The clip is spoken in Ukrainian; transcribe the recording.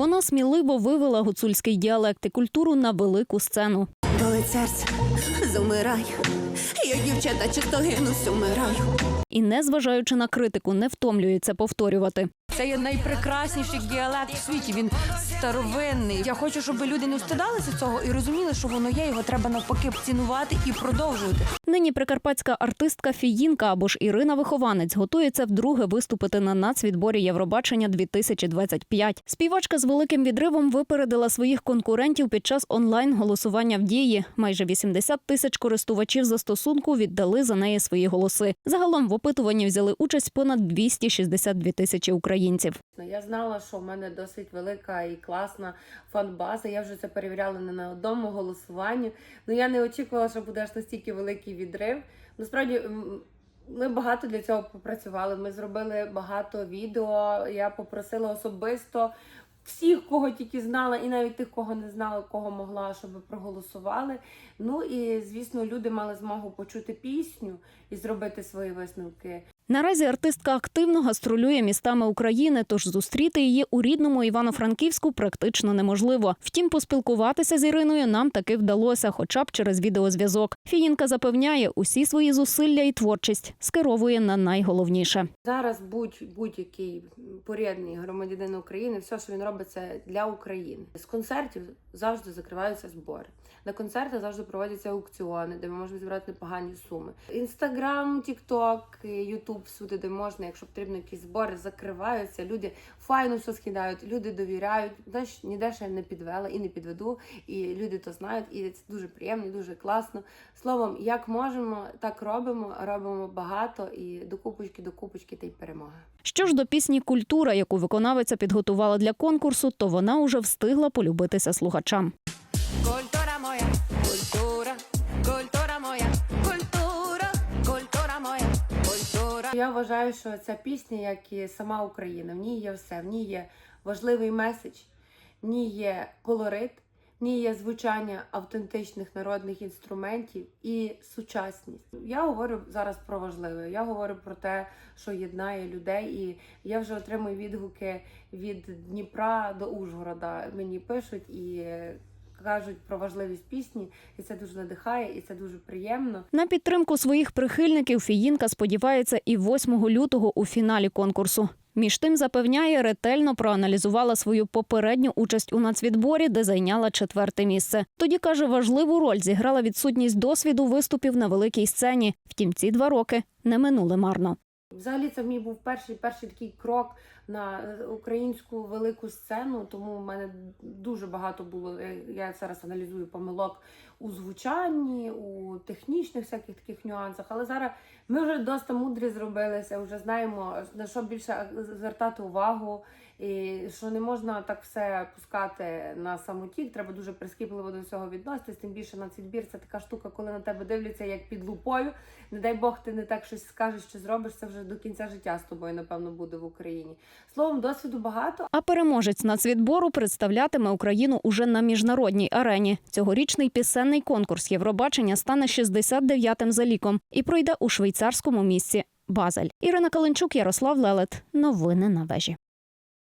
Вона сміливо вивела гуцульський діалект і культуру на велику сцену. Коли серце, зумирає, Я дівчата чисто гинусь, умираю. І, незважаючи на критику, не втомлюється повторювати. Це є найпрекрасніший діалект в світі. Він старовинний. Я хочу, щоб люди не встидалися цього і розуміли, що воно є. Його треба навпаки цінувати і продовжувати. Нині прикарпатська артистка Фіїнка або ж Ірина Вихованець готується вдруге виступити на нацвідборі Євробачення 2025. Співачка з великим відривом випередила своїх конкурентів під час онлайн голосування в дії. Майже 80 тисяч користувачів застосунку віддали за неї свої голоси. Загалом в опитуванні взяли участь понад 262 тисячі українців. Ну, Я знала, що в мене досить велика і класна фан-база. Я вже це перевіряла не на одному голосуванні. Ну я не очікувала, що буде аж настільки великий відрив. Насправді. Ми багато для цього попрацювали. Ми зробили багато відео. Я попросила особисто всіх, кого тільки знала, і навіть тих, кого не знала, кого могла, щоб проголосували. Ну і звісно, люди мали змогу почути пісню і зробити свої висновки. Наразі артистка активно гастролює містами України, тож зустріти її у рідному Івано-Франківську практично неможливо. Втім, поспілкуватися з Іриною нам таки вдалося, хоча б через відеозв'язок. Фіїнка запевняє, усі свої зусилля і творчість скеровує на найголовніше. Зараз будь будь-який порядний громадянин України, все, що він робить, це для України. З концертів завжди закриваються збори. На концерти завжди проводяться аукціони, де ми можемо зібрати непогані суми. Інстаграм, Тікток, Ютуб, всюди, де можна, якщо потрібно якісь збори, закриваються. Люди файно все скидають, люди довіряють. Знаєш, ніде ще не підвела і не підведу. І люди то знають, і це дуже приємно, дуже класно. Словом, як можемо, так робимо. Робимо багато і до купочки, до купочки та й перемога. Що ж до пісні Культура, яку виконавиця підготувала для конкурсу, то вона уже встигла полюбитися слухачам. Культура моя, культура, культура Я вважаю, що ця пісня, як і сама Україна, в ній є все. В ній є важливий меседж, в ній є колорит, в ній є звучання автентичних народних інструментів і сучасність. Я говорю зараз про важливе. Я говорю про те, що єднає людей, і я вже отримую відгуки від Дніпра до Ужгорода. Мені пишуть і. Кажуть про важливість пісні, і це дуже надихає, і це дуже приємно. На підтримку своїх прихильників Фіїнка сподівається і 8 лютого у фіналі конкурсу. Між тим запевняє, ретельно проаналізувала свою попередню участь у нацвідборі, де зайняла четверте місце. Тоді каже, важливу роль зіграла відсутність досвіду виступів на великій сцені. Втім, ці два роки не минули марно. Взагалі, це мій був перший перший такий крок на е, українську велику сцену. Тому в мене дуже багато було. е, Я зараз аналізую помилок у звучанні, у технічних всяких таких нюансах. Але зараз ми вже досить мудрі зробилися, вже знаємо на що більше звертати увагу, і що не можна так все пускати на самотік. Треба дуже прискіпливо до всього відноситись. Тим більше на відбір це така штука, коли на тебе дивляться як під лупою. Не дай Бог, ти не так щось скажеш чи зробиш. Це вже до кінця життя з тобою, напевно, буде в Україні. Словом, досвіду багато. А переможець нацвідбору представлятиме Україну уже на міжнародній арені. Цьогорічний пісенний конкурс Євробачення стане 69-м за ліком і пройде у швейцарському місці Базель. Ірина Каленчук, Ярослав Лелет. Новини на вежі.